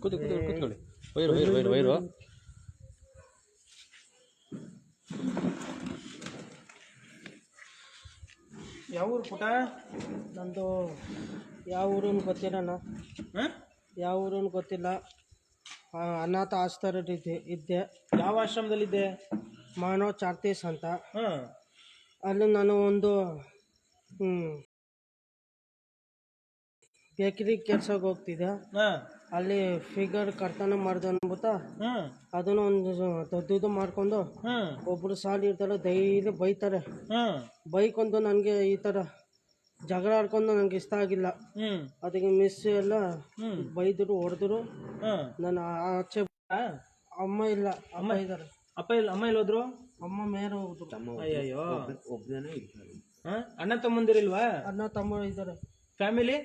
ಕೂತು ಕೂತು ಕೂತ್ಕೊಳ್ಳಿ ವೈರು ವೈರು ವೈರು ವೈರು. ಯಾವ ಊರು ಪುಟ ನಂದು ಯಾವ ಊರನ್ನು ಗೊತ್ತಿಲ್ಲಣ್ಣ ನಾನು ಯಾವ ಊರು ಗೊತ್ತಿಲ್ಲ. ಅನಾಥ ಆಸ್ತರದಿದ್ದೆ ಇದ್ದೆ. ಯಾವ ಆಶ್ರಮದಲ್ಲಿದ್ದೆ? ಮಾನವ್ ಚಾರ್ತೀಸ್ ಅಂತ. ಹಾಂ. ಅಲ್ಲಿ ನಾನು ಒಂದು ಬೇಕರಿ ಕೆಲ್ಸಕ್ಕೆ ಹೋಗ್ತಿದ್ದೆ. ಹಾಂ. ಅಲ್ಲಿ ಫಿಗರ್ ಕರ್ತನ ಮಾಡ್ದೆ ಅನ್ಬಿಟ್ಟು ಹಾಂ. ಅದನ್ನು ಒಂದು ದೊಡ್ಡದು ಮಾಡ್ಕೊಂಡು ಹಾಂ. ಒಬ್ಬರು ಸಾಲ ಇರ್ತಾರೆ ಡೈಲಿ ಬೈತಾರೆ. ಹಾಂ. ಬೈಕೊಂಡು ನನಗೆ ಈ ಥರ ಜಗಳ ಆಡ್ಕೊಂಡು ನನಗೆ ಇಷ್ಟ ಆಗಿಲ್ಲ. ಹ್ಞೂ ಅದಕ್ಕೆ ಮಿಸ್ ಎಲ್ಲ ಬೈದರು ಹೊಡೆದ್ರು. ನನ್ನ ನಾನು ಆಚೆ ಅಮ್ಮ ಇಲ್ಲ ಅಮ್ಮ ಇದ್ದಾರೆ. ಅಪ್ಪ ಇಲ್ಲ ಅಮ್ಮ ಇಲ್ಲಿ ಹೋದ್ರು ಅಮ್ಮ ಮೇಲೆ ಹೋದ್ರು. ಅಯ್ಯಯ್ಯೋ. ಹಾಂ? ಅಣ್ಣ ತಮ್ಮಂದಿರಿಲ್ವಾ? ಅಣ್ಣ ತಮ್ಮ ಇದ್ದಾರೆ ಫ್ಯಾಮಿಲಿ?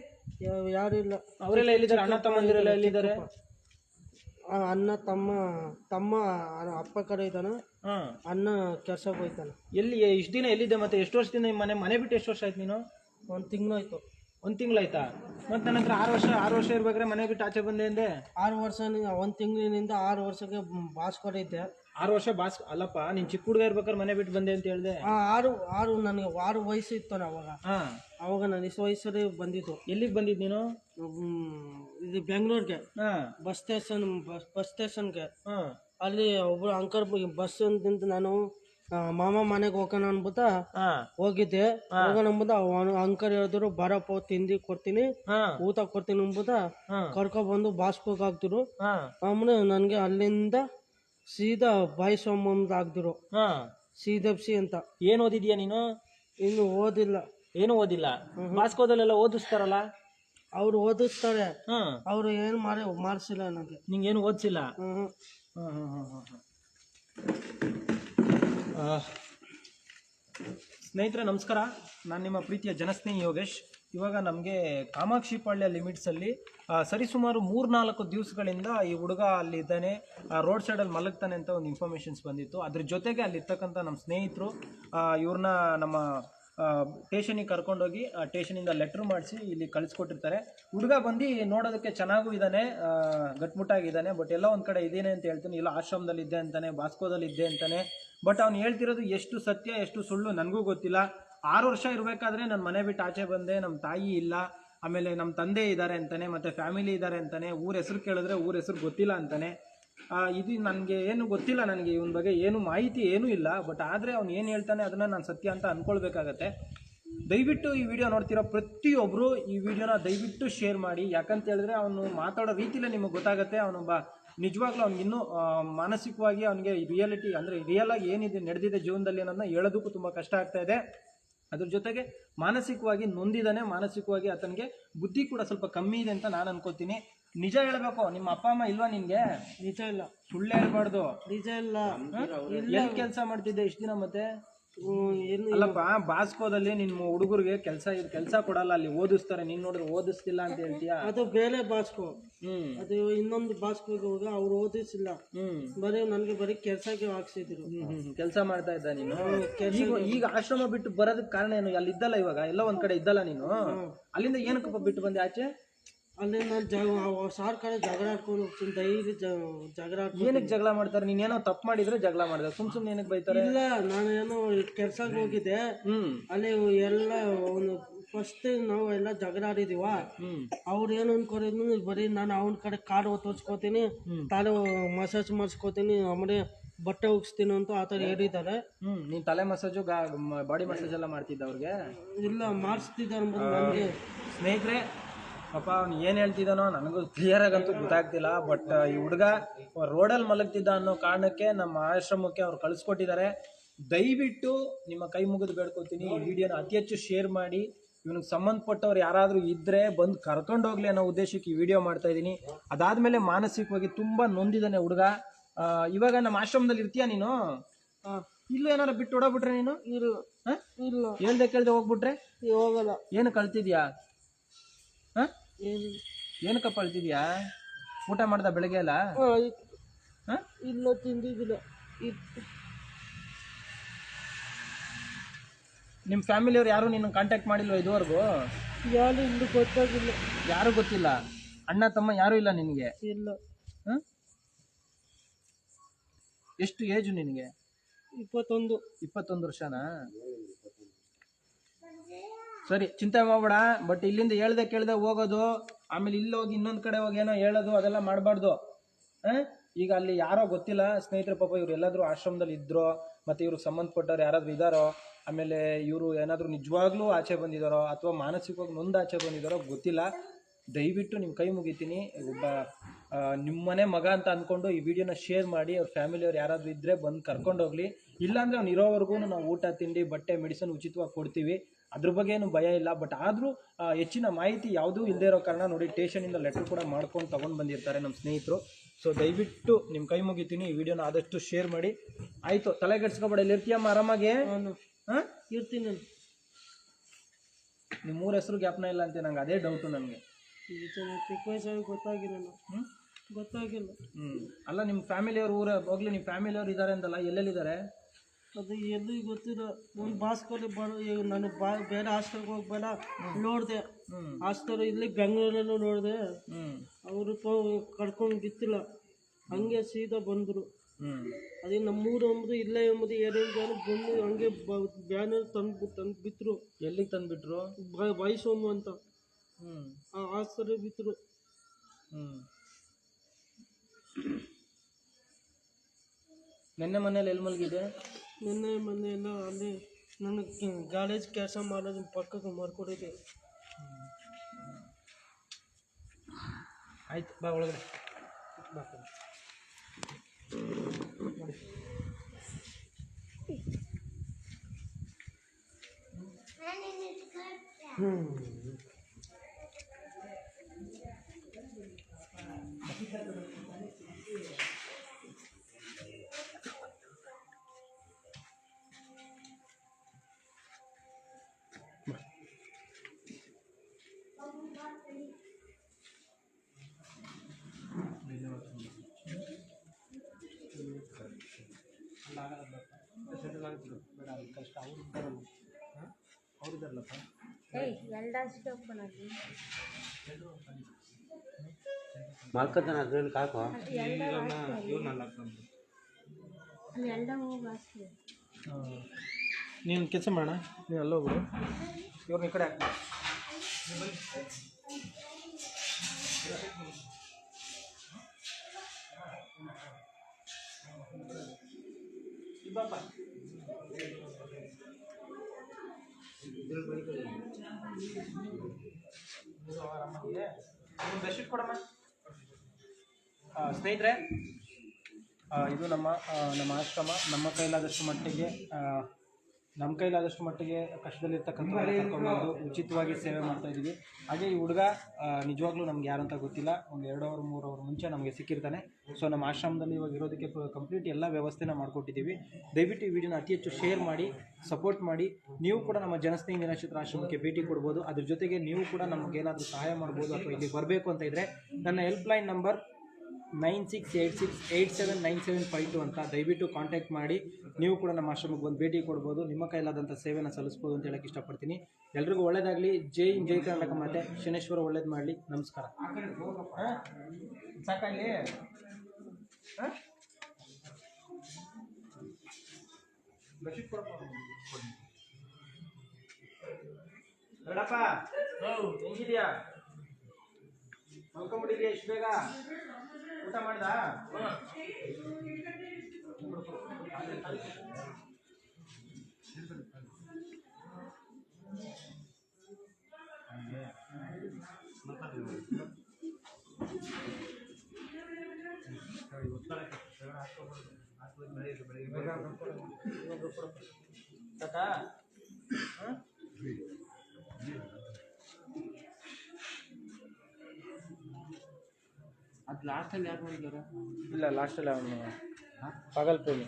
ಯಾರು ಇಲ್ಲ. ಅವರೆಲ್ಲ ಎಲ್ಲಿದ್ದಾರೆ? ಅಣ್ಣ ತಮ್ಮಂದಿರೆಲ್ಲ ಎಲ್ಲಿದ್ದಾರೆ? ಅಣ್ಣ ತಮ್ಮ ತಮ್ಮ ಅಪ್ಪ ಕಡೆ ಇದ್ದಾನೆ. ಹಾಂ. ಅಣ್ಣ ಕೆಲ್ಸಕ್ಕೆ ಹೋಯ್ತಾನೆ. ಎಲ್ಲಿ ಇಷ್ಟು ದಿನ ಎಲ್ಲಿದ್ದೆ ಮತ್ತೆ? ಎಷ್ಟು ವರ್ಷದಿಂದ ನಿಮ್ಮ ಮನೆ ಮನೆ ಬಿಟ್ಟು ಎಷ್ಟು ವರ್ಷ ಆಯ್ತು ನೀನು? ಒಂದು ತಿಂಗಳಾಯ್ತು. ಒಂದು ತಿಂಗಳಾಯ್ತಾ? ಮತ್ತೆ ನಂತರ ಹತ್ರ ಆರು ವರ್ಷ ಆರು ವರ್ಷ ಇರ್ಬೇಕಾದ್ರೆ ಮನೆ ಬಿಟ್ಟು ಆಚೆ ಬಂದೆ ಅಂದೆ? ಆರು ವರ್ಷ ಒಂದು ತಿಂಗಳಿನಿಂದ ಆರು ವರ್ಷಕ್ಕೆ ಭಾಸ್ಕರ ಇದ್ದೆ. ಆರು ವರ್ಷ ಬಾಸ್ ಅಲ್ಲಪ್ಪ ನೀನು ಚಿಕ್ಕ ಹುಡುಗ ಇರ್ಬೇಕಾದ್ರೆ ಮನೆ ಬಿಟ್ಟು ಬಂದೆ ಅಂತ ಹೇಳ್ದೆ. ಆ ಆರು ಆರು ನನಗೆ ಆರು ವಯಸ್ಸು ಇತ್ತು ಅವಾಗ. ಹಾಂ. ಅವಾಗ ನಾನು ಇಷ್ಟು ವಯಸ್ಸಲ್ಲಿ ಬಂದಿದ್ದು. ಎಲ್ಲಿಗೆ ಬಂದಿದ್ದು ನೀನು? ಹ್ಮ್, ಇದು ಬೆಂಗಳೂರಿಗೆ. ಹಾಂ. ಬಸ್ ಸ್ಟೇಷನ್ ಬಸ್ ಬಸ್ ಸ್ಟೇಷನ್ಗೆ. ಹಾಂ. ಅಲ್ಲಿ ಒಬ್ರು ಅಂಕರ್ ಬಸ್ ಅಂತ ನಾನು ಆ, ಮಾಮ ಮನೆಗೆ ಹೋಗೋಣ ಅನ್ಬಿಟ್ಟು ಹಾಂ. ಹೋಗಿದ್ದೆ. ಹೋಗೋಣ ಅಂದ್ಬಿಟ್ಟು ಅವನು ಅಂಕರ್ ಹೇಳಿದ್ರು ಬರಪ್ಪ ತಿಂಡಿ ಕೊಡ್ತೀನಿ ಹಾಂ. ಊಟ ಕೊಡ್ತೀನಿ ಅಂದ್ಬಿಟ್ಟು ಹಾಂ. ಕರ್ಕೊಬಂದು ಬಾಸ್ಕೋಕ್ ಹಾಕ್ತಿರು ಹಾಂ. ಆಮೇಲೆ ನನಗೆ ಅಲ್ಲಿಂದ ಸೀದಾ ಬಾಯಿ ಸೋಮಂದ್ ಹಾಕ್ತಿರು ಹಾಂ. ಸೀದಪ್ಸಿ ಅಂತ. ಏನು ಓದಿದ್ಯಾ ನೀನು? ಇನ್ನು ಓದಿಲ್ಲ. ಏನು ಓದಿಲ್ಲ? ಮಾಸ್ಕೋದಲ್ಲೆಲ್ಲ ಓದಿಸ್ತಾರಲ್ಲ? ಅವ್ರು ಓದಿಸ್ತಾರೆ. ಹಾಂ. ಅವರು ಏನು ಮಾಡಿ ಮಾಡಿಸಿಲ್ಲ ನನಗೆ. ಏನು ಓದಿಸಿಲ್ಲ? ಹ್ಮ್ ಹಾಂ ಹಾಂ ಹಾಂ ಹಾಂ ಸ್ನೇಹಿತರೆ ನಮಸ್ಕಾರ. ನಾನು ನಿಮ್ಮ ಪ್ರೀತಿಯ ಜನಸ್ನೇಹಿ ಯೋಗೇಶ್. ಇವಾಗ ನಮಗೆ ಕಾಮಾಕ್ಷಿಪಾಳ್ಯ ಲಿಮಿಟ್ಸಲ್ಲಿ ಸರಿಸುಮಾರು ಮೂರ್ನಾಲ್ಕು ದಿವಸಗಳಿಂದ ಈ ಹುಡುಗ ಅಲ್ಲಿ ಇದ್ದಾನೆ. ರೋಡ್ ಸೈಡಲ್ಲಿ ಮಲಗ್ತಾನೆ ಅಂತ ಒಂದು ಇನ್ಫಾರ್ಮೇಷನ್ಸ್ ಬಂದಿತ್ತು. ಅದ್ರ ಜೊತೆಗೆ ಅಲ್ಲಿ ಇರ್ತಕ್ಕಂಥ ನಮ್ಮ ಸ್ನೇಹಿತರು ಇವ್ರನ್ನ ನಮ್ಮ ಟೇಷನಿಗೆ ಕರ್ಕೊಂಡೋಗಿ ಟೇಷನಿಂದ ಲೆಟ್ರ್ ಮಾಡಿಸಿ ಇಲ್ಲಿ ಕಳಿಸ್ಕೊಟ್ಟಿರ್ತಾರೆ. ಹುಡುಗ ಬಂದು ನೋಡೋದಕ್ಕೆ ಚೆನ್ನಾಗೂ ಇದ್ದಾನೆ ಗಟ್ಮುಟ್ಟಾಗಿದ್ದಾನೆ ಬಟ್ ಎಲ್ಲ ಒಂದು ಕಡೆ ಇದ್ದೇನೆ ಅಂತ ಹೇಳ್ತೀನಿ. ಇಲ್ಲ ಆಶ್ರಮದಲ್ಲಿ ಇದ್ದೆ ಅಂತಾನೆ ಬಾಸ್ಕೋದಲ್ಲಿ ಇದ್ದೆ ಅಂತಾನೆ. ಬಟ್ ಅವ್ನು ಹೇಳ್ತಿರೋದು ಎಷ್ಟು ಸತ್ಯ, ಎಷ್ಟು ಸುಳ್ಳು, ನನಗೂ ಗೊತ್ತಿಲ್ಲ. ಆರು ವರ್ಷ ಇರಬೇಕಾದ್ರೆ ನನ್ನ ಮನೆ ಬಿಟ್ಟು ಆಚೆ ಬಂದೆ ನಮ್ಮ ತಾಯಿ ಇಲ್ಲ, ಆಮೇಲೆ ನಮ್ಮ ತಂದೆ ಇದ್ದಾರೆ ಅಂತಾನೆ, ಮತ್ತು ಫ್ಯಾಮಿಲಿ ಇದ್ದಾರೆ ಅಂತಾನೆ, ಊರ ಹೆಸರು ಕೇಳಿದ್ರೆ ಊರ ಹೆಸರು ಗೊತ್ತಿಲ್ಲ ಅಂತಾನೆ. ಇದು ನನಗೆ ಏನು ಗೊತ್ತಿಲ್ಲ ನನಗೆ, ಇವನ ಬಗ್ಗೆ ಏನು ಮಾಹಿತಿ ಏನೂ ಇಲ್ಲ ಬಟ್ ಆದರೆ ಅವ್ನು ಏನು ಹೇಳ್ತಾನೆ ಅದನ್ನು ನಾನು ಸತ್ಯ ಅಂತ ಅಂದ್ಕೊಳ್ಬೇಕಾಗತ್ತೆ ದಯವಿಟ್ಟು ಈ ವಿಡಿಯೋ ನೋಡ್ತಿರೋ ಪ್ರತಿಯೊಬ್ಬರು ಈ ವಿಡಿಯೋನ ದಯವಿಟ್ಟು ಶೇರ್ ಮಾಡಿ, ಯಾಕಂತ ಹೇಳಿದ್ರೆ ಅವನು ಮಾತಾಡೋ ರೀತಿಲೇ ನಿಮಗೆ ಗೊತ್ತಾಗುತ್ತೆ, ಅವನೊಬ್ಬ ನಿಜವಾಗ್ಲೂ ಅವ್ನಿಗೆ ಇನ್ನೂ ಮಾನಸಿಕವಾಗಿ ಅವನಿಗೆ ರಿಯಾಲಿಟಿ ಅಂದರೆ ರಿಯಲ್ ಆಗಿ ಏನಿದೆ, ನಡೆದಿದೆ ಜೀವನದಲ್ಲಿ ಅನ್ನೋದನ್ನ ಹೇಳೋದಕ್ಕೂ ತುಂಬ ಕಷ್ಟ ಆಗ್ತಾ ಇದೆ. ಅದ್ರ ಜೊತೆಗೆ ಮಾನಸಿಕವಾಗಿ ನೊಂದಿದ್ದಾನೆ ಮಾನಸಿಕವಾಗಿ ಆತನಿಗೆ ಬುದ್ಧಿ ಕೂಡ ಸ್ವಲ್ಪ ಕಮ್ಮಿ ಇದೆ ಅಂತ ನಾನು ಅನ್ಕೋತೀನಿ. ನಿಜ ಹೇಳ್ಬೇಕು ನಿಮ್ಮ ಅಪ್ಪ ಅಮ್ಮ ಇಲ್ವಾ ನಿನ್ಗೆ? ನಿಜ ಇಲ್ಲ. ಸುಳ್ಳು ಹೇಳ್ಬಾರ್ದು. ನಿಜ ಇಲ್ಲ. ಎಲ್ಲಿ ಕೆಲಸ ಮಾಡ್ತಿದ್ದೆ ಇಷ್ಟು ದಿನ ಮತ್ತೆ? ಅಲ್ಲಪ್ಪ ಬಾಸ್ಕೋದಲ್ಲಿ ನಿಮ್ಮ ಹುಡುಗರಿಗೆ ಕೆಲಸ ಕೆಲಸ ಕೊಡಲ್ಲ ಅಲ್ಲಿ ಓದಿಸ್ತಾರೆ. ನೀನ್ ನೋಡಿದ್ರೆ ಓದಿಸ್ತಿಲ್ಲ ಅಂತ ಹೇಳ್ತೀಯ? ಅದು ಬೇರೆ ಬಾಸ್ಕೋ. ಅದು ಇನ್ನೊಂದು ಬಾಸ್ಕೋಗೆ ಹೋಗ ಅವ್ರು ಓದಿಸಿಲ್ಲ. ಬರೀ ನನಗೆ ಬರೀ ಕೆಲ್ಸಕ್ಕೆ ಹಾಕ್ಸಿದ್ರು. ಕೆಲಸ ಮಾಡ್ತಾ ಇದ್ದ ನೀನು? ಈಗ ಈಗ ಆಶ್ರಮ ಬಿಟ್ಟು ಬರೋದಕ್ಕೆ ಕಾರಣ ಏನು? ಅಲ್ಲಿ ಇದ್ದಲ್ಲ ಇವಾಗ? ಎಲ್ಲ ಒಂದ್ ಕಡೆ ಇದ್ದಲ್ಲ ನೀನು? ಅಲ್ಲಿಂದ ಏನಕ್ಕಪ್ಪ ಬಿಟ್ಟು ಬಂದೆ ಆಚೆ? ಅಲ್ಲಿ ನಾನು ಜಗ ಸಾರ್ ಕಡೆ ಜಗಳ ಆಡ್ಕೊಂಡು ಹೋಗ್ತೀನಿ ಡೈಲಿ ಜಗಳ ಏನಕ್ಕೆ ಜಗಳ ಮಾಡ್ತಾರೆ? ನೀನೇನೋ ತಪ್ಪು ಮಾಡಿದ್ರೆ ಜಗಳ ಮಾಡಿದ್ರೆ ಸುಮ್ ಸುಮ್ಮನೆ ಏನಕ್ಕೆ ಬೈತಾರೆ? ಇಲ್ಲ ನಾನು ಏನೋ ಕೆಲ್ಸಕ್ಕೆ ಹೋಗಿದ್ದೆ ಅಲ್ಲಿ ಎಲ್ಲ ಒಂದು ಫಸ್ಟ್ ನಾವು ಎಲ್ಲ ಜಗಳ ಆಡಿದೀವ. ಅವ್ರು ಏನು ಅನ್ಕೊಂಡಿದ್ರು ಬರೀ ನಾನು ಅವನ ಕಡೆ ಕಾರ್ ತೋರ್ಸ್ಕೊತೀನಿ ತಾನು ಮಸಾಜ್ ಮಾಡಿಸ್ಕೊತೀನಿ ಆಮೇಲೆ ಬಟ್ಟೆ ಉಗಿಸ್ತೀನಿ ಅಂತ ಆ ಥರ ಹೇಳಿದ್ದಾರೆ. ಹ್ಞೂ ನೀನ್ ತಲೆ ಮಸಾಜು ಬಾಡಿ ಮಸಾಜ್ ಎಲ್ಲ ಮಾಡ್ತಿದ್ದ ಅವ್ರಿಗೆ? ಇಲ್ಲ ಮಾಡಿಸ್ತಿದ್ದಾರೆ ಸ್ನೇಹಿತರೆ ಪಾಪ ಅವ್ನು ಏನು ಹೇಳ್ತಿದ್ದಾನೋ ನನಗೂ ಕ್ಲಿಯರ್ ಆಗಂತೂ ಗೊತ್ತಾಗ್ತಿಲ್ಲ ಬಟ್ ಈ ಹುಡುಗ ರೋಡಲ್ಲಿ ಮಲಗ್ತಿದ್ದ ಅನ್ನೋ ಕಾರಣಕ್ಕೆ ನಮ್ಮ ಆಶ್ರಮಕ್ಕೆ ಅವ್ರು ಕಳಿಸ್ಕೊಟ್ಟಿದ್ದಾರೆ. ದಯವಿಟ್ಟು ನಿಮ್ಮ ಕೈ ಮುಗಿದು ಬೇಡ್ಕೊತೀನಿ ಈ ವಿಡಿಯೋನ ಅತಿ ಹೆಚ್ಚು ಶೇರ್ ಮಾಡಿ ಇವನಿಗೆ ಸಂಬಂಧಪಟ್ಟವ್ರು ಯಾರಾದರೂ ಇದ್ದರೆ ಬಂದು ಕರ್ಕೊಂಡೋಗ್ಲಿ ಅನ್ನೋ ಉದ್ದೇಶಕ್ಕೆ ಈ ವಿಡಿಯೋ ಮಾಡ್ತಾ ಇದ್ದೀನಿ. ಅದಾದಮೇಲೆ ಮಾನಸಿಕವಾಗಿ ತುಂಬ ನೊಂದಿದ್ದಾನೆ ಹುಡುಗ. ಇವಾಗ ನಮ್ಮ ಆಶ್ರಮದಲ್ಲಿ ಇರ್ತೀಯ ನೀನು? ಇಲ್ಲ ಏನಾರ ಬಿಟ್ಟು ಓಡೋಗ್ಬಿಟ್ರೆ ನೀನು? ಇಲ್ಲ. ಹೇಳ್ದೆ ಕೇಳ್ದೆ ಹೋಗ್ಬಿಟ್ರೆ? ಹೋಗಲ್ಲ. ಏನು ಕಳ್ತಿದ್ಯಾ? ಏನಕ್ಕಪ್ಪ ಅಳ್ತಿದ್ಯಾ ಊಟ ಮಾಡ್ದ ಬೆಳಗ್ಗೆ ಎಲ್ಲ? ಇಲ್ಲ ತಿಂದಿದ್ದಿಲ್ಲ. ನಿಮ್ಮ ಫ್ಯಾಮಿಲಿಯವ್ರು ಯಾರು ನಿನ್ನ ಕಾಂಟ್ಯಾಕ್ಟ್ ಮಾಡಿಲ್ವ ಇದುವರೆಗೂ? ಯಾರು ಇಲ್ಲಿ ಗೊತ್ತಾಗಿಲ್ಲ. ಯಾರು ಗೊತ್ತಿಲ್ಲ? ಅಣ್ಣ ತಮ್ಮ ಯಾರು ಇಲ್ಲ ನಿನಗೆ? ಇಲ್ಲ. ಹಾಂ? ಎಷ್ಟು ಏಜು ನಿನಗೆ? ಇಪ್ಪತ್ತೊಂದು. ಇಪ್ಪತ್ತೊಂದು ವರ್ಷನಾ? ಸರಿ, ಚಿಂತೆ ಮಾಡಬೇಡ ಬಟ್ ಇಲ್ಲಿಂದ ಹೇಳ್ದೆ ಕೇಳ್ದೆ ಹೋಗೋದು, ಆಮೇಲೆ ಇಲ್ಲಿ ಹೋಗಿ ಇನ್ನೊಂದು ಕಡೆ ಹೋಗಿ ಏನೋ ಹೇಳೋದು, ಅದೆಲ್ಲ ಮಾಡಬಾರ್ದು. ಈಗ ಅಲ್ಲಿ ಯಾರೋ ಗೊತ್ತಿಲ್ಲ, ಸ್ನೇಹಿತರ ಪಾಪ ಇವ್ರು ಎಲ್ಲಾದ್ರೂ ಆಶ್ರಮದಲ್ಲಿ ಇದ್ರೋ, ಮತ್ತೆ ಇವ್ರಿಗೆ ಸಂಬಂಧಪಟ್ಟವ್ರು ಯಾರಾದ್ರೂ ಇದ್ದಾರೋ ಆಮೇಲೆ ಇವರು ಏನಾದರೂ ನಿಜವಾಗ್ಲೂ ಆಚೆ ಬಂದಿದ್ದಾರೋ ಅಥವಾ ಮಾನಸಿಕವಾಗಿ ನೊಂದು ಆಚೆ ಬಂದಿದ್ದಾರೋ ಗೊತ್ತಿಲ್ಲ. ದಯವಿಟ್ಟು ನಿಮ್ಮ ಕೈ ಮುಗಿತೀನಿ. ಒಬ್ಬ ನಿಮ್ಮನೆ ಮಗ ಅಂತ ಅಂದ್ಕೊಂಡು ಈ ವಿಡಿಯೋನ ಶೇರ್ ಮಾಡಿ, ಅವ್ರ ಫ್ಯಾಮಿಲಿಯವ್ರು ಯಾರಾದರೂ ಇದ್ದರೆ ಬಂದು ಕರ್ಕೊಂಡು ಇಲ್ಲಾಂದರೆ ಇಲ್ಲಾಂದ್ರೆ ಅವ್ನು ಇರೋವರೆಗೂ ನಾವು ಊಟ, ತಿಂಡಿ, ಬಟ್ಟೆ ಮೆಡಿಸನ್ ಉಚಿತವಾಗಿ ಕೊಡ್ತೀವಿ. ಅದ್ರ ಬಗ್ಗೆ ಏನು ಭಯ ಇಲ್ಲ. ಬಟ್ ಆದರೂ ಹೆಚ್ಚಿನ ಮಾಹಿತಿ ಯಾವುದೂ ಇಲ್ಲದೆ ಇರೋ ಕಾರಣ ನೋಡಿ ಟೇಷನಿಂದ ಲೆಟರ್ ಕೂಡ ಮಾಡ್ಕೊಂಡು ತೊಗೊಂಡು ಬಂದಿರ್ತಾರೆ ನಮ್ಮ ಸ್ನೇಹಿತರು. ಸೊ ದಯವಿಟ್ಟು ನಿಮ್ಮ ಕೈ ಮುಗಿತೀನಿ. ಈ ವಿಡಿಯೋನ ಆದಷ್ಟು ಶೇರ್ ಮಾಡಿ. ಆಯಿತು ತಲೆ ಕೆಡ್ಸ್ಕೊಬೇಡ. ಇಲ್ಲಿ ಇರ್ತೀಯಮ್ಮ ಆರಾಮಾಗೆ? ಹಾಂ? ಇರ್ತೀನಿ ನಿಮ್ಮ ಮೂರು ಹೆಸರು ಜ್ಞಾಪನ ಇಲ್ಲ ಅಂತ ನಂಗೆ ಅದೇ ಡೌಟು ನನಗೆ. ಚಿಕ್ಕ ವಯಸ್ಸಾಗಿ ಗೊತ್ತಾಗಿಲ್ಲ ಹ್ಞೂ ಗೊತ್ತಾಗಿಲ್ಲ. ಹ್ಞೂ ಅಲ್ಲ ನಿಮ್ಮ ಫ್ಯಾಮಿಲಿಯವ್ರು ಊರ ಹೋಗ್ಲಿ ನಿಮ್ಮ ಫ್ಯಾಮಿಲಿಯವ್ರು ಇದ್ದಾರೆ ಅಂತಲ್ಲ ಎಲ್ಲೆಲ್ಲಿದ್ದಾರೆ? ಅದು ಎಲ್ಲಿ ಗೊತ್ತಿಲ್ಲ. ಒಂದು ಬಾಸ್ಕಲ್ಲಿ ಬರೋ ಈಗ ನಾನು ಬಾ ಬೇರೆ ಹಾಸ್ಟೆಲ್ಗೆ ಹೋಗ್ಬೇಡ. ನೋಡಿದೆ. ಹಾಸ್ಟೆಲ್ ಇಲ್ಲಿ ಬೆಂಗಳೂರಲ್ಲೂ ನೋಡಿದೆ. ಅವರು ಕರ್ಕೊಂಡು ಬಿತ್ತಿಲ್ಲ ಹಂಗೆ ಸೀದಾ ಬಂದರು. ಅದೇ ನಮ್ಮೂರು ಎಂಬುದು ಇಲ್ಲೇ ಎಂಬುದು ಎರಡು ಜನ ಬಂದು ಹಂಗೆ ಬ್ಯಾನರ್ ತಂದು ತಂದು ಬಿತ್ತರು ಎಲ್ಲಿಗೆ ತಂದುಬಿಟ್ರು ಬಯಸೋಮು ಅಂತ. ಆ ಹಾಸ್ಟೆಲ್ ಬಿತ್ತರು ನಿನ್ನೆ ಮನೇಲಿ ಎಲ್ಲಿ ಮಲಗಿದೆ ನಿನ್ನೆ ಮೊನ್ನೆ ಎಲ್ಲ ಅಲ್ಲಿ ನನಗೆ ಕಾಲೇಜ್ ಕೆಲಸ ಮಾಡೋದು ಪಕ್ಕಕ್ಕೆ ಮಾಡ್ಕೊಡಿದೆ ಆಯ್ತು ಬಾ ಒಳಗಡೆ. ಬಾ ಕಷ್ಟ ಅವ್ರು ಇದ್ದಾರಲ್ಲ ಹಾಂ? ಅವ್ರು ಬರಲ್ಲಪ್ಪ ಮಲ್ಕೋತಾನೆ ಅದ್ರಲ್ಲಿ ಕಾಕೋ? ನೀನು ಕೆಲಸ ಮಾಡೋಣ? ನೀನು ಅಲ್ಲೋಗ್ಬಿಡು. ಇವ್ರನ್ನ ಈ ಕಡೆ ಹಾಕ್ಬಿಡು. ಸ್ನೇಹಿತರೆ ಇದು ನಮ್ಮ ನಮ್ಮ ಆಶ್ರಮ. ನಮ್ಮ ಕೈಲಾದಷ್ಟು ಮಟ್ಟಿಗೆ ನಮ್ಮ ಕೈಲಾದಷ್ಟು ಮಟ್ಟಿಗೆ ಕಷ್ಟದಲ್ಲಿರ್ತಕ್ಕಂಥ ಕರ್ಕೊಂಡ್ಬಂದು ಉಚಿತವಾಗಿ ಸೇವೆ ಮಾಡ್ತಾ ಇದ್ದೀವಿ. ಹಾಗೆ ಈ ಹುಡುಗ ನಿಜವಾಗ್ಲೂ ನಮ್ಗೆ ಅಂತ ಗೊತ್ತಿಲ್ಲ. ಒಂದು ಎರಡು ಅವರ್ ಮೂರು ಅವರ್ ಮುಂಚೆ ನಮಗೆ ಸಿಕ್ಕಿರ್ತಾನೆ. ಸೊ ನಮ್ಮ ಆಶ್ರಮದಲ್ಲಿ ಇವಾಗ ಇರೋದಕ್ಕೆ ಕಂಪ್ಲೀಟ್ ಎಲ್ಲ ವ್ಯವಸ್ಥೆನ ಮಾಡಿಕೊಟ್ಟಿದ್ದೀವಿ. ದಯವಿಟ್ಟು ಈ ವಿಡಿಯೋನ ಅತಿ ಹೆಚ್ಚು ಶೇರ್ ಮಾಡಿ ಸಪೋರ್ಟ್ ಮಾಡಿ. ನೀವು ಕೂಡ ನಮ್ಮ ಜನಸ್ನೇಹಿ ನಿರಾಶ್ರಿತರ ಆಶ್ರಮಕ್ಕೆ ಭೇಟಿ ಕೊಡ್ಬೋದು. ಅದ್ರ ಜೊತೆಗೆ ನೀವು ಕೂಡ ನಮಗೇನಾದರೂ ಸಹಾಯ ಮಾಡ್ಬೋದು ಅಥವಾ ಇಲ್ಲಿ ಬರಬೇಕು ಅಂತ ಇದ್ದರೆ ನನ್ನ helpline number nine six eight six eight seven nine seven five two ಅಂತ ದಯವಿಟ್ಟು ಕಾಂಟ್ಯಾಕ್ಟ್ ಮಾಡಿ. ನೀವು ಕೂಡ ನಮ್ಮ ಆಶ್ರಮಕ್ಕೆ ಬಂದು ಭೇಟಿ ಕೊಡ್ಬೋದು. ನಿಮ್ಮ ಕೈಲಾದಂಥ ಸೇವೆನ ಸಲ್ಲಿಸ್ಬೋದು ಅಂತ ಹೇಳಕ್ಕೆ ಇಷ್ಟಪಡ್ತೀನಿ. ಎಲ್ರಿಗೂ ಒಳ್ಳೇದಾಗಲಿ. ಜೈ ಜೈ ಕರ್ನಾಟಕ ಮಾತೆ. ಶನೇಶ್ವರ ಒಳ್ಳೇದು ಮಾಡಲಿ. ನಮಸ್ಕಾರ. ಹೆಂಗಿದ್ಯಾ? ಮಲ್ಕೊಂಬಿಟ್ಟಿದ್ಯಾ ಇಷ್ಟು ಬೇಗ? ಊಟ ಮಾಡ್ದ? ಸಾಕಾ ಅದು ಲಾಸ್ಟಲ್ಲಿ ಯಾರು ಮಾಡಿದ್ದಾರೆ ಇಲ್ಲ ಲಾಸ್ಟಲ್ಲಿ ಅವನು ಹಾಂ? ಪ್ರೇಮಿ